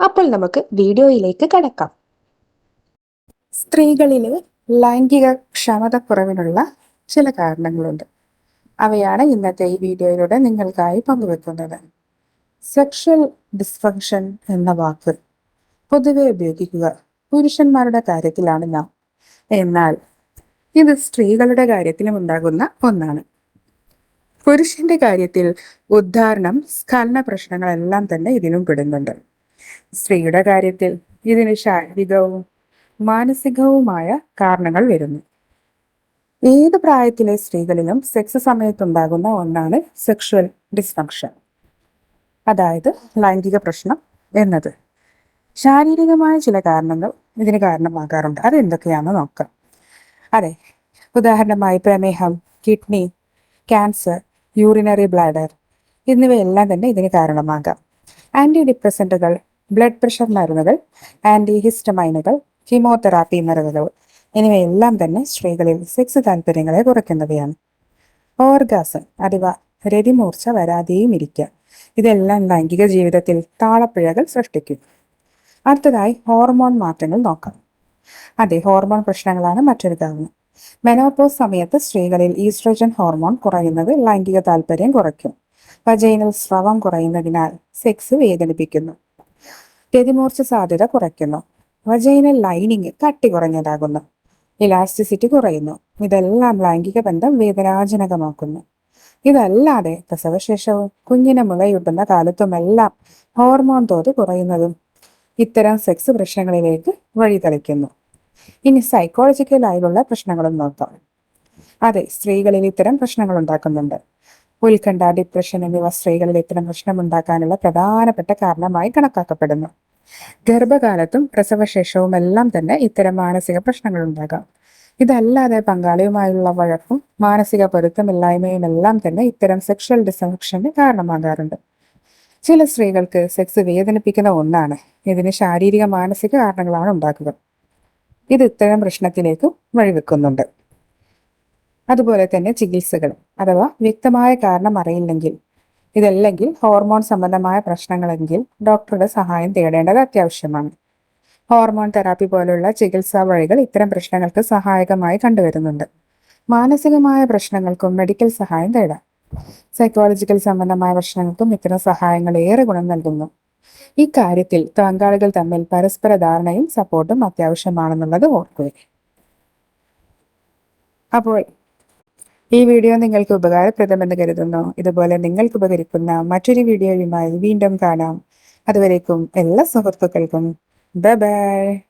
അപ്പോൾ നമുക്ക് വീഡിയോയിലേക്ക് കടക്കാം. സ്ത്രീകളിലെ ലൈംഗിക ക്ഷമതക്കുറവിനുള്ള ചില കാരണങ്ങളുണ്ട്. അവയാണ് ഇന്നത്തെ ഈ വീഡിയോയിലൂടെ നിങ്ങൾക്കായി പങ്കുവെക്കുന്നത്. സെക്ഷൽ ഡിസ്ഫങ്ഷൻ എന്ന വാക്ക് പൊതുവെ ഉപയോഗിക്കുക. പുരുഷന്മാരുടെ കാര്യത്തിലാണ് നാം. എന്നാൽ ഇത് സ്ത്രീകളുടെ കാര്യത്തിലും ഉണ്ടാകുന്ന ഒന്നാണ്. പുരുഷന്റെ കാര്യത്തിൽ ഉദ്ധാരണം സ്ഖലന പ്രശ്നങ്ങളെല്ലാം തന്നെ ഇതിലും പെടുന്നുണ്ട്. സ്ത്രീയുടെ കാര്യത്തിൽ ഇതിന് ശാരീരികവും മാനസികവുമായ കാരണങ്ങൾ വരുന്നു. ഏത് പ്രായത്തിലെ സ്ത്രീകളിലും സെക്സ് സമയത്തുണ്ടാകുന്ന ഒന്നാണ് സെക്ഷുവൽ ഡിസ്ഫങ്ഷൻ അതായത് ലൈംഗിക പ്രശ്നം എന്നത്. ശാരീരികമായ ചില കാരണങ്ങൾ ഇതിന് കാരണമാകാറുണ്ട്. അത് എന്തൊക്കെയാണെന്ന് നോക്കാം. അതെ ഉദാഹരണമായി പ്രമേഹം കിഡ്നി ക്യാൻസർ യൂറിനറി ബ്ലാഡർ എന്നിവയെല്ലാം തന്നെ ഇതിന് കാരണമാകാം. ആന്റി ഡിപ്രസന്റുകൾ ബ്ലഡ് പ്രഷർ മരുന്നുകൾ ആന്റി ഹിസ്റ്റമൈനുകൾ കീമോതെറാപ്പി മരുന്നുകൾ എന്നിവയെല്ലാം തന്നെ സ്ത്രീകളിൽ സെക്സ് താല്പര്യങ്ങളെ കുറയ്ക്കുന്നവയാണ്. ഓർഗാസം അഥവാ രതിമൂർച്ച വരാതെയും ഇരിക്കുക. ഇതെല്ലാം ലൈംഗിക ജീവിതത്തിൽ താളപ്പിഴകൾ സൃഷ്ടിക്കും. അടുത്തതായി ഹോർമോൺ മാറ്റങ്ങൾ നോക്കാം. അതെ ഹോർമോൺ പ്രശ്നങ്ങളാണ് മറ്റൊരു കാരണം. മെനോപോസ് സമയത്ത് സ്ത്രീകളിൽ ഈസ്ട്രോജൻ ഹോർമോൺ കുറയുന്നത് ലൈംഗിക താല്പര്യം കുറയ്ക്കും. വജൈനൽ സ്രവം കുറയുന്നതിനാൽ സെക്സ് വേദനിപ്പിക്കുന്നു. രതിമൂർച്ച സാധ്യത കുറയ്ക്കുന്നു. വജൈനൽ ലൈനിങ് കട്ടി കുറഞ്ഞതാകുന്നു. ഇലാസ്റ്റിസിറ്റി കുറയുന്നു. ഇതെല്ലാം ലൈംഗിക ബന്ധം വേദനാജനകമാക്കുന്നു. ഇതല്ലാതെ പ്രസവശേഷവും കുഞ്ഞിനെ മുളയൂട്ടുന്ന കാലത്തുമെല്ലാം ഹോർമോൺ തോത് കുറയുന്നതും ഇത്തരം സെക്സ് പ്രശ്നങ്ങളിലേക്ക് വഴിതെളിക്കുന്നു. ഇനി സൈക്കോളജിക്കലായുള്ള പ്രശ്നങ്ങളും നോക്കാം. അതെ സ്ത്രീകളിൽ ഇത്തരം പ്രശ്നങ്ങൾ ഉണ്ടാക്കുന്നുണ്ട്. ഉത്കണ്ഠ ഡിപ്രഷൻ എന്നിവ സ്ത്രീകളിൽ ഇത്തരം പ്രശ്നമുണ്ടാക്കാനുള്ള പ്രധാനപ്പെട്ട കാരണമായി കണക്കാക്കപ്പെടുന്നു. ഗർഭകാലത്തും പ്രസവശേഷവും എല്ലാം തന്നെ ഇത്തരം മാനസിക പ്രശ്നങ്ങൾ ഉണ്ടാകാം. ഇതല്ലാതെ പങ്കാളിയുമായുള്ള വഴക്കും മാനസിക പൊരുത്തമില്ലായ്മയും എല്ലാം തന്നെ ഇത്തരം സെക്ഷൽ ഡിസഫക്ഷന് കാരണമാകാറുണ്ട്. ചില സ്ത്രീകൾക്ക് സെക്സ് വേദനിപ്പിക്കുന്ന ഒന്നാണ്. ഇതിന് ശാരീരിക മാനസിക കാരണങ്ങളാണ് ഉണ്ടാക്കുക ഇത് ഇത്തരം പ്രശ്നത്തിലേക്കും വഴിവെക്കുന്നുണ്ട്. അതുപോലെ തന്നെ ചികിത്സകൾ അഥവാ വ്യക്തമായ കാരണം അറിയില്ലെങ്കിൽ ഇതല്ലെങ്കിൽ ഹോർമോൺ സംബന്ധമായ പ്രശ്നങ്ങളെങ്കിൽ ഡോക്ടറുടെ സഹായം തേടേണ്ടത് അത്യാവശ്യമാണ്. ഹോർമോൺ തെറാപ്പി പോലുള്ള ചികിത്സാ വഴികൾ ഇത്തരം പ്രശ്നങ്ങൾക്ക് സഹായകമായി കണ്ടുവരുന്നുണ്ട്. മാനസികമായ പ്രശ്നങ്ങൾക്കും മെഡിക്കൽ സഹായം തേടാം. സൈക്കോളജിക്കൽ സംബന്ധമായ പ്രശ്നങ്ങൾക്കും ഇത്തരം സഹായങ്ങൾ ഏറെ ഗുണം നൽകുന്നു. ഈ കാര്യത്തിൽ പങ്കാളികൾ തമ്മിൽ പരസ്പര ധാരണയും സപ്പോർട്ടും അത്യാവശ്യമാണെന്നുള്ളത് ഓർക്കുക. അപ്പോൾ ഈ വീഡിയോ നിങ്ങൾക്ക് ഉപകാരപ്രദമെന്ന് കരുതുന്നു. ഇതുപോലെ നിങ്ങൾക്ക് ഉപകരിക്കുന്ന മറ്റൊരു വീഡിയോയുമായി വീണ്ടും കാണാം. അതുവരേക്കും എല്ലാ സുഹൃത്തുക്കൾക്കും. Bye bye